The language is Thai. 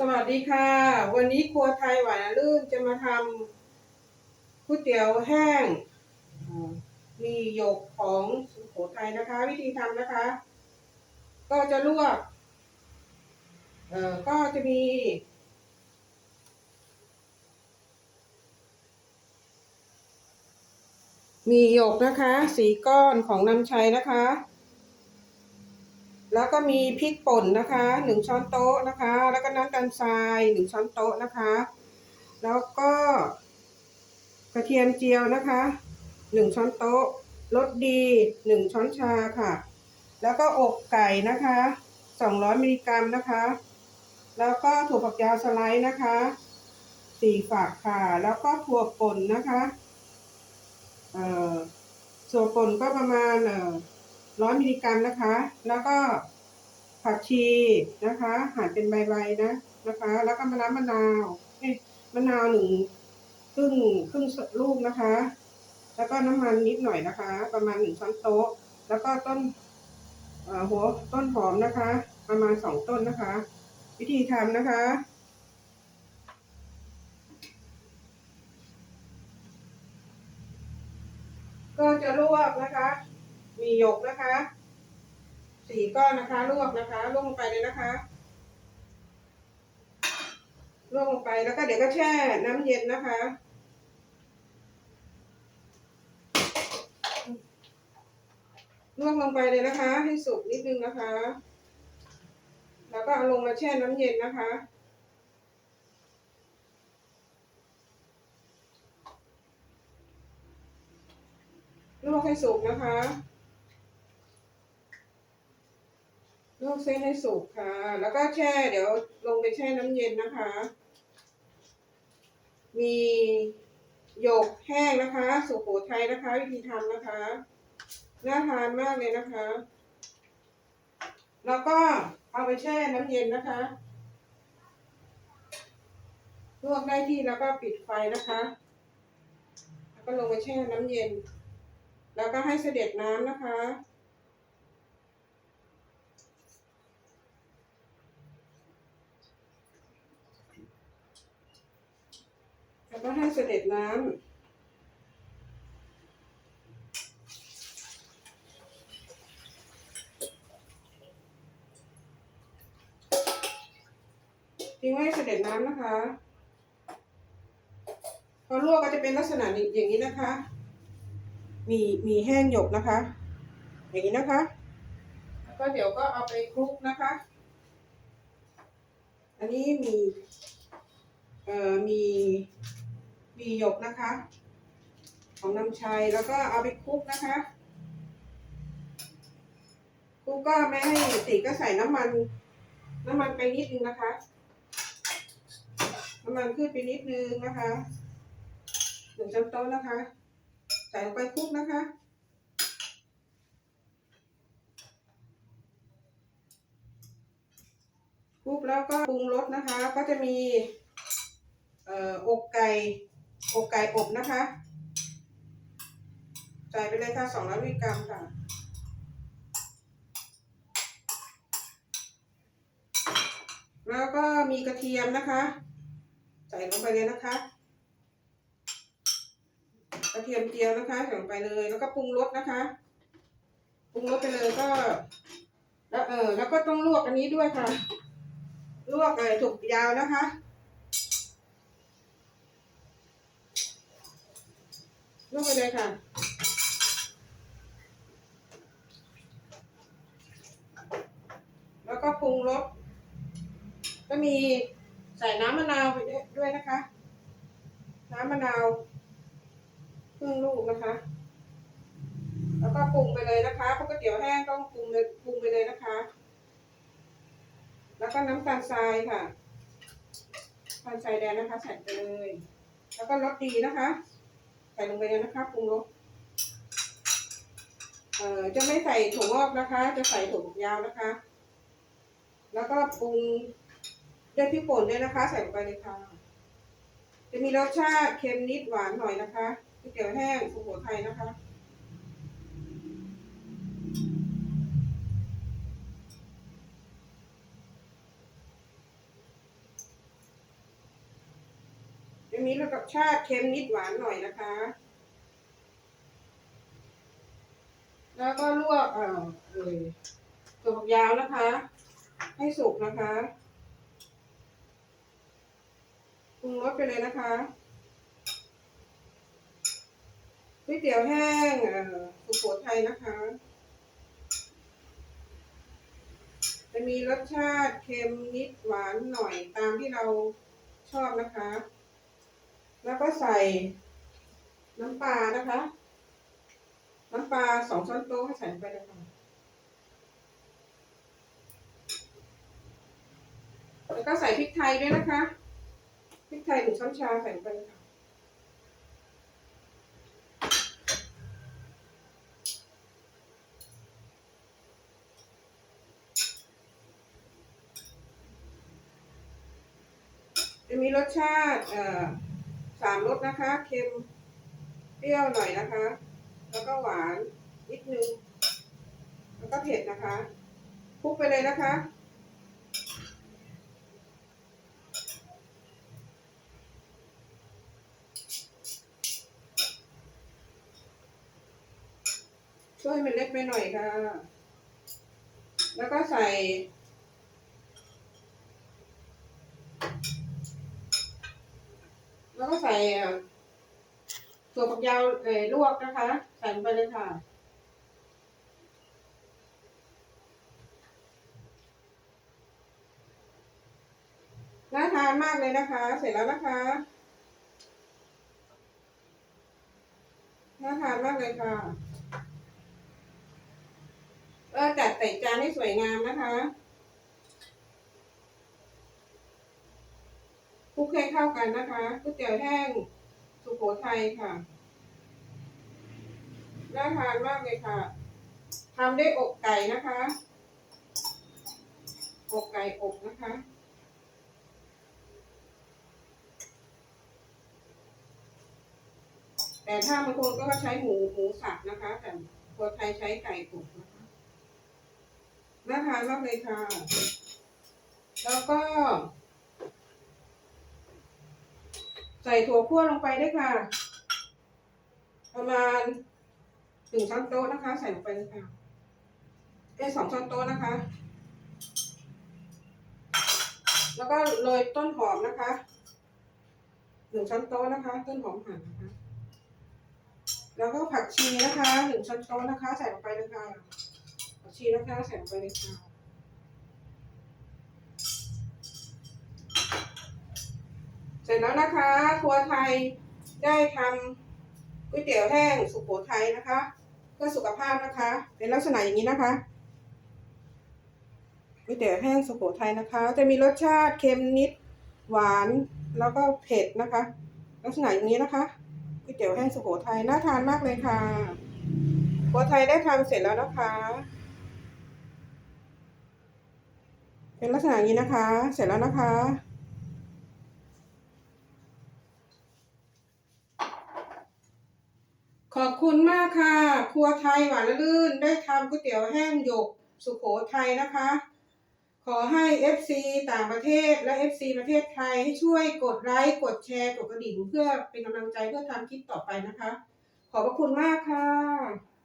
สวัสดีค่ะ วันนี้ครัวไทยหวานลื่นจะมาทำก๋วยเตี๋ยวแห้งมีหยกของสุโขทัยนะคะ วิธีทำนะคะ ก็จะลวกเอ่อก็จะมี มีหยกนะคะ สีก้อนของน้ำชัยนะคะ แล้วก็มีพริกป่นนะคะหนึ่งช้อนโต๊ะนะคะ แล้วก็น้ำตาลทรายหนึ่งช้อนโต๊ะนะคะ แล้วก็กระเทียมเจียวนะคะหนึ่งช้อนโต๊ะรสดีหนึ่งช้อนชาค่ะ แล้วก็อกไก่นะคะสองร้อยมิลลิกรัมนะคะ แล้วก็ถั่วฝักยาวสไลด์นะคะสี่ฝักค่ะ แล้วก็ถั่วป่นนะคะ เอ่อถั่วป่นก็ประมาณเอ่อ ร้อยมิลลิกรัมนะคะ แล้วก็ผักชีนะคะหั่นเป็นใบๆนะนะคะ แล้วก็มะนาวมะนาวเอ้ยมะนาวหนึ่งครึ่งครึ่งลูกนะคะ แล้วก็น้ำมันนิดหน่อยนะคะ ประมาณหนึ่งช้อนโต๊ะ แล้วก็ต้นเอ่อหัวต้นหอมนะคะ ประมาณสองต้นนะคะ วิธีทำนะคะก็จะลวกนะคะ มีหยกนะคะ สี่ก้อนนะคะลวกนะคะลวกลงไปเลยนะคะลวกลงไปแล้วก็เดี๋ยวก็แช่น้ำเย็นนะคะ ลวกลงไปเลยนะคะ ให้สุกนิดนึงนะคะ แล้วก็เอาลงมาแช่น้ำเย็นนะคะลวกให้สุกนะคะ ลวกเส้นให้สุกค่ะ แล้วก็แช่เดี๋ยวลงไปแช่น้ำเย็นนะคะ มีหยกแห้งนะคะ สุโขทัยนะคะ วิธีทำนะคะ น่าทานมากเลยนะคะ แล้วก็เอาไปแช่น้ำเย็นนะคะ ลวกได้ที่แล้วก็ปิดไฟนะคะ แล้วก็ลงไปแช่น้ำเย็น แล้วก็ให้เสด็จน้ำนะคะ แล้วก็ให้เสด็จน้ำทิ้งไว้เสด็จน้ำนะคะ พอลวกก็จะเป็นลักษณะอย่างนี้นะคะ มีมีแห้งหยกนะคะ อย่างนี้นะคะ แล้วก็เดี๋ยวก็เอาไปคลุกนะคะ อันนี้มี เอ่อ มี มีหยกนะคะ ของน้ำชัยแล้วก็เอาไปคลุกนะคะคลุกก็ไม่ให้ติก็ใส่น้ำมัน น้ำมันไปนิดนึงนะคะ น้ำมันขึ้นไปนิดนึงนะคะหนึ่งช้อนโต๊ะนะคะ ใส่ลงไปคลุกนะคะคลุกแล้วก็ปรุงรสนะคะ ก็จะมี เอ่ออกไก่ อกไก่อบนะคะใส่ไปเลยค่ะสองร้อยมิลลิกรัมค่ะแล้วก็มีกระเทียมนะคะ ใส่ลงไปเลยนะคะ กระเทียมเจียวนะคะใส่ลงไปเลย แล้วก็ปรุงรสนะคะปรุงรสไปเลยก็ แล้วเออแล้วก็ต้องลวกอันนี้ด้วยค่ะ ลวกเออถูกยาวนะคะ ลวกไปเลยค่ะแล้วก็ปรุงรสก็มีใส่น้ำมะนาวไปด้วยนะคะ น้ำมะนาวครึ่งลูกนะคะ แล้วก็ปรุงไปเลยนะคะเพราะก๋วยเตี๋ยวแห้งต้องปรุงเลยปรุงไปเลยนะคะ แล้วก็น้ำตาลทรายค่ะน้ำตาลทรายแดงนะคะใส่ไปเลย แล้วก็รสดีนะคะ ใส่ลงไปเลยนะคะปรุงรสเอ่อจะไม่ใส่ถั่วงอกนะคะ จะใส่ถั่วฝักยาวนะคะ แล้วก็ปรุงด้วยพริกป่นด้วยนะคะ ใส่ลงไปเลยค่ะ จะมีรสชาติเค็มนิดหวานหน่อยนะคะก๋วยเตี๋ยวแห้งสุโขทัยนะคะ มีรสชาติเค็มนิดหวานหน่อยนะคะ แล้วก็ลวกเอ่อเอยตัวฝักยาวนะคะ ให้สุกนะคะปรุงรสไปเลยนะคะก๋วยเตี๋ยวแห้งเอ่อสุโขทัยนะคะ จะมีรสชาติเค็มนิดหวานหน่อยตามที่เราชอบนะคะ แล้วก็ใส่น้ำปลานะคะ น้ำปลาสองช้อนโต๊ะให้ใส่ไปเลยค่ะแล้วก็ใส่พริกไทยด้วยนะคะ พริกไทยหนึ่งช้อนชาใส่ไปเลยค่ะจะมีรสชาติเอ่อ สามรสนะคะ เค็ม เปรี้ยวหน่อยนะคะ แล้วก็หวานนิดนึง แล้วก็เผ็ดนะคะคลุกไปเลยนะคะช่วยมันเล็กไปหน่อยค่ะ แล้วก็ใส่ แล้วก็ ใส่เอ่อถั่วฝักยาวเอ่อลวกนะคะ ใส่ลงไปเลยค่ะน่าทานมากเลยนะคะ เสร็จแล้วนะคะน่าทานมากเลยค่ะเออจัดใส่จานให้สวยงามนะคะ คลุกให้เข้ากันนะคะก๋วยเตี๋ยวแห้งสุโขทัยค่ะ น่าทานมากเลยค่ะทำได้อกไก่นะคะ อกไก่อบนะคะ แต่ถ้าบางคนก็ใช้หมูหมูสับนะคะ แต่คนไทยใช้ไก่อบนะคะ น่าทานมากเลยค่ะ แล้วก็ ใส่ถั่วคั่วลงไปด้วยค่ะ ประมาณหนึ่งช้อนโต๊ะนะคะ ใส่ลงไปเลยค่ะเอ้สองช้อนโต๊ะนะคะ แล้วก็โรยต้นหอมนะคะหนึ่งช้อนโต๊ะนะคะ ต้นหอมหั่นนะคะ แล้วก็ผักชีนะคะหนึ่งช้อนโต๊ะนะคะ ใส่ลงไปเลยค่ะผักชีนะคะใส่ลงไปเลยค่ะ เสร็จแล้วนะคะ ครัวไทยได้ทำก๋วยเตี๋ยวแห้งสุโขทัยนะคะเพื่อสุขภาพนะคะ เป็นลักษณะอย่างนี้นะคะก๋วยเตี๋ยวแห้งสุโขทัยนะคะ จะมีรสชาติเค็มนิดหวานแล้วก็เผ็ดนะคะ ลักษณะอย่างนี้นะคะก๋วยเตี๋ยวแห้งสุโขทัยน่าทานมากเลยค่ะครัวไทยได้ทำเสร็จแล้วนะคะ เป็นลักษณะอย่างนี้นะคะ เสร็จแล้วนะคะ ขอบคุณมากค่ะ ครัวไทยหวานละลื่น ได้ทำก๋วยเตี๋ยวแห้งหยกสุโขทัยนะคะ ขอให้ FC ต่างประเทศและ FC ประเทศไทยให้ช่วยกดไลค์กดแชร์กดกระดิ่งเพื่อเป็นกำลังใจเพื่อทำคลิปต่อไปนะคะ ขอบพระคุณมากค่ะ